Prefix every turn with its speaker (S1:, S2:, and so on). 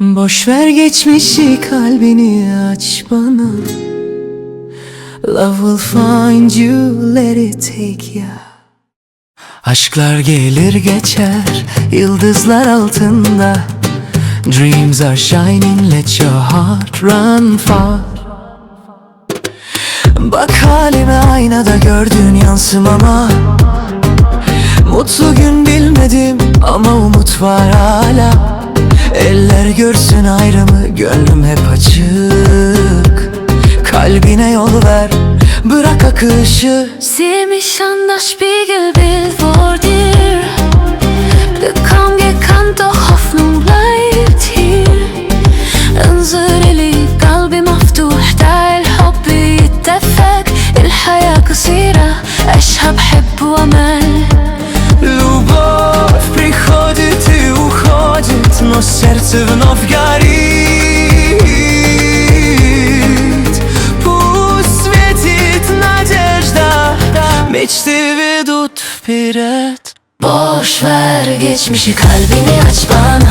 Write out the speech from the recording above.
S1: Boş ver geçmişi kalbini aç bana. Love will find you let it take ya. Aşklar gelir geçer yıldızlar altında. Dreams are shining let your heart run far. Bak halime aynada gördüğün yansımama. Mutlu gün bilmedim ama umut var hala gönlüm hep açık. Kalbine yol ver bırak akışı.
S2: Sieh mich an, das Spiegelbild
S1: gibi tut piret
S2: Boş ver geçmişi kalbini aç bana.